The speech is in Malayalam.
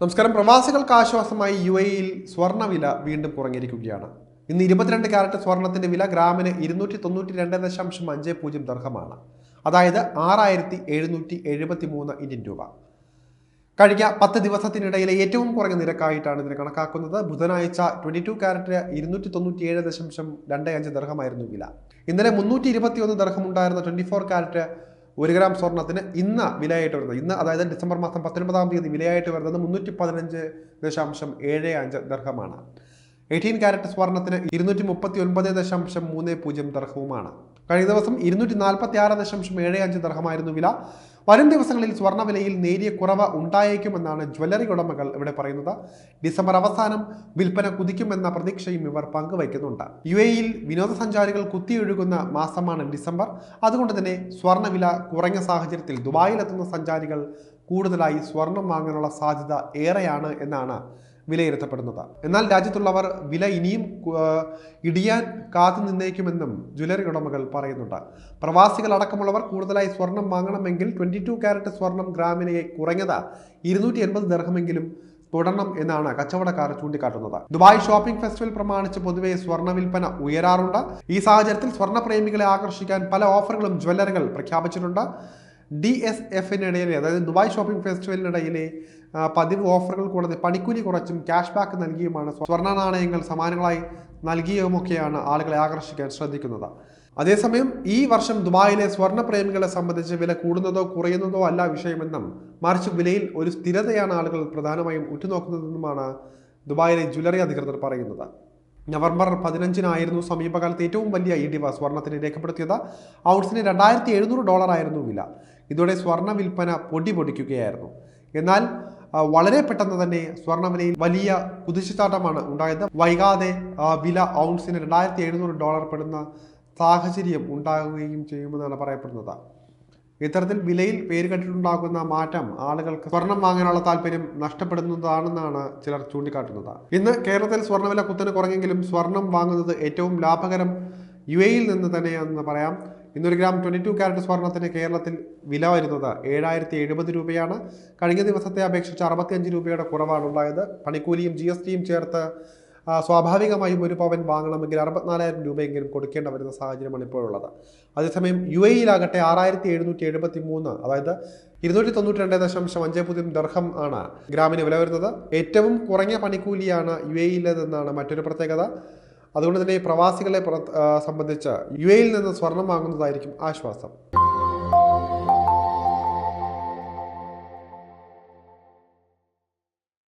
നമസ്കാരം പ്രവാസികൾക്ക് ആശ്വാസമായി യു എയിൽ സ്വർണവില വീണ്ടും കുറഞ്ഞിരിക്കുകയാണ്. ഇന്ന് ഇരുപത്തിരണ്ട് കാരറ്റ് സ്വർണത്തിന്റെ വില ഗ്രാമിന് ഇരുന്നൂറ്റി തൊണ്ണൂറ്റി രണ്ട് ദശാംശം അഞ്ച് പൂജ്യം ദർഹമാണ്. അതായത് ആറായിരത്തി എഴുന്നൂറ്റി എഴുപത്തി മൂന്ന് ഇന്ത്യൻ രൂപ. കഴിഞ്ഞ പത്ത് ദിവസത്തിനിടയിലെ ഏറ്റവും കുറഞ്ഞ നിരക്കായിട്ടാണ് ഇതിനെ കണക്കാക്കുന്നത്. ബുധനാഴ്ച ട്വന്റി ടു ക്യാരറ്റ് ഇരുന്നൂറ്റി തൊണ്ണൂറ്റി ഏഴ് ദശാംശം രണ്ട് അഞ്ച് ദർഹമായിരുന്നു വില. ഇന്നലെ മുന്നൂറ്റി ഇരുപത്തി ഒന്ന് ദർഹം ഉണ്ടായിരുന്ന ട്വന്റി ഫോർ ക്യാരറ്റ് ഒരു ഗ്രാം സ്വർണത്തിന് ഇന്ന് വിലയായിട്ട് വരുന്നത്. ഇന്ന് അതായത് ഡിസംബർ മാസം പത്തൊൻപതാം തീയതി വിലയായിട്ട് വരുന്നത് മുന്നൂറ്റി പതിനഞ്ച് ദശാംശം ഏഴ് അഞ്ച് ദർഹമാണ്. എയ്റ്റീൻ ക്യാരറ്റ് സ്വർണത്തിന് ഇരുന്നൂറ്റി മുപ്പത്തി ഒൻപത് ദശാംശം മൂന്ന് പൂജ്യം ദർഹവുമാണ്. കഴിഞ്ഞ ദിവസം ഇരുന്നൂറ്റി നാൽപ്പത്തി ആറ് ദശാംശം ഏഴ് അഞ്ച് ദർഹമായിരുന്നു വില. വരും ദിവസങ്ങളിൽ സ്വർണ വിലയിൽ നേരിയ കുറവ് ഉണ്ടായേക്കുമെന്നാണ് ജ്വല്ലറി ഉടമകൾ ഇവിടെ പറയുന്നത്. ഡിസംബർ അവസാനം വിൽപ്പന കുതിക്കുമെന്ന പ്രതീക്ഷയും ഇവർ പങ്കുവയ്ക്കുന്നുണ്ട്. യു എയിൽ വിനോദസഞ്ചാരികൾ കുത്തിയൊഴുകുന്ന മാസമാണ് ഡിസംബർ. അതുകൊണ്ട് തന്നെ സ്വർണവില കുറഞ്ഞ സാഹചര്യത്തിൽ ദുബായിലെത്തുന്ന സഞ്ചാരികൾ കൂടുതലായി സ്വർണം വാങ്ങാനുള്ള സാധ്യത ഏറെയാണ് എന്നാണ് വിലയിരുത്തപ്പെടുന്നത്. എന്നാൽ രാജ്യത്തുള്ളവർ വില ഇനിയും ഇടിയാൻ കാത്തു നിന്നേക്കുമെന്നും ജ്വല്ലറി ഉടമകൾ പറയുന്നുണ്ട്. പ്രവാസികൾ അടക്കമുള്ളവർ കൂടുതലായി സ്വർണം വാങ്ങണമെങ്കിൽ ട്വന്റി ടു ക്യാരറ്റ് സ്വർണം ഗ്രാമിനെ കുറഞ്ഞത് ഇരുന്നൂറ്റി എൺപത് ദർഹമെങ്കിലും തുടരണം എന്നാണ് കച്ചവടക്കാർ ചൂണ്ടിക്കാട്ടുന്നത്. ദുബായ് ഷോപ്പിംഗ് ഫെസ്റ്റിവൽ പ്രമാണിച്ച് പൊതുവെ സ്വർണ വിൽപ്പന ഉയരാറുണ്ട്. ഈ സാഹചര്യത്തിൽ സ്വർണ പ്രേമികളെ ആകർഷിക്കാൻ പല ഓഫറുകളും ജ്വല്ലറികൾ പ്രഖ്യാപിച്ചിട്ടുണ്ട്. ഡി എസ് എഫിനിടയിലെ അതായത് ദുബായ് ഷോപ്പിംഗ് ഫെസ്റ്റിവലിനിടയിലെ ആ, പതിവ് ഓഫറുകൾ കൂടാതെ പണിക്കൂലി കുറച്ചും ക്യാഷ് ബാക്ക് നൽകിയുമാണ് സ്വർണ നാണയങ്ങൾ സമ്മാനങ്ങളായി നൽകിയുമൊക്കെയാണ് ആളുകളെ ആകർഷിക്കാൻ ശ്രദ്ധിക്കുന്നത്. അതേസമയം ഈ വർഷം ദുബായിലെ സ്വർണ പ്രേമികളെ സംബന്ധിച്ച് വില കൂടുന്നതോ കുറയുന്നതോ അല്ല വിഷയമെന്നും മറിച്ച് വിലയിൽ ഒരു സ്ഥിരതയാണ് ആളുകൾ പ്രധാനമായും ഉറ്റുനോക്കുന്നതെന്നുമാണ് ദുബായിലെ ജ്വല്ലറി അധികൃതർ പറയുന്നത്. നവംബർ പതിനഞ്ചിനായിരുന്നു സമീപകാലത്ത് ഏറ്റവും വലിയ ഇടിവ് സ്വർണത്തിന് രേഖപ്പെടുത്തിയത്. ഔൺസിന് രണ്ടായിരത്തി എഴുന്നൂറ് ഡോളറായിരുന്നു വില. ഇതോടെ സ്വർണ വിൽപ്പന പൊടി പൊടിക്കുകയായിരുന്നു. എന്നാൽ വളരെ പെട്ടെന്ന് തന്നെ സ്വർണവിലയിൽ വലിയ കുതിച്ചുചാട്ടമാണ് ഉണ്ടായത്. വൈകാതെ വില ഔൺസിന് രണ്ടായിരത്തി എഴുന്നൂറ് ഡോളർ പെടുന്ന സാഹചര്യം ഉണ്ടാകുകയും ചെയ്യുമെന്നാണ് പറയപ്പെടുന്നത്. ഇത്തരത്തിൽ വിലയിൽ പേരുകെട്ടിട്ടുണ്ടാകുന്ന മാറ്റം ആളുകൾക്ക് സ്വർണം വാങ്ങാനുള്ള താല്പര്യം നഷ്ടപ്പെടുന്നതാണെന്നാണ് ചിലർ ചൂണ്ടിക്കാട്ടുന്നത്. ഇന്ന് കേരളത്തിൽ സ്വർണവില കുത്തനെ കുറഞ്ഞെങ്കിലും സ്വർണം വാങ്ങുന്നത് ഏറ്റവും ലാഭകരം യു എയിൽ നിന്ന് തന്നെയാണെന്ന് പറയാം. ഇന്നൊരു ഗ്രാം ട്വന്റി ടു ക്യാരറ്റ് സ്വർണത്തിന് കേരളത്തിൽ വില വരുന്നത് ഏഴായിരത്തി എഴുപത് രൂപയാണ്. കഴിഞ്ഞ ദിവസത്തെ അപേക്ഷിച്ച് അറുപത്തിയഞ്ച് രൂപയുടെ കുറവാണ് ഉണ്ടായത് പണിക്കൂലിയും ജി എസ് ടിയും ചേർത്ത് സ്വാഭാവികമായും ഒരു പവൻ വാങ്ങണമെങ്കിൽ അറുപത്തിനാലായിരം രൂപയെങ്കിലും കൊടുക്കേണ്ട വരുന്ന സാഹചര്യമാണ് ഇപ്പോഴുള്ളത്. അതേസമയം യു എയിലാകട്ടെ ആറായിരത്തി എഴുന്നൂറ്റി എഴുപത്തി മൂന്ന് അതായത് ഇരുന്നൂറ്റി തൊണ്ണൂറ്റി രണ്ട് ദശാംശം അഞ്ച് പൂജ്യം ദർഹം ആണ് ഗ്രാമിന് വില വരുന്നത്. ഏറ്റവും കുറഞ്ഞ പണിക്കൂലിയാണ് യു എയിലേതെന്നാണ് മറ്റൊരു പ്രത്യേകത. അതുകൊണ്ട് തന്നെ ഈ പ്രവാസികളെ സംബന്ധിച്ച് യു എയിൽ നിന്ന് സ്വർണം വാങ്ങുന്നതായിരിക്കും ആശ്വാസം.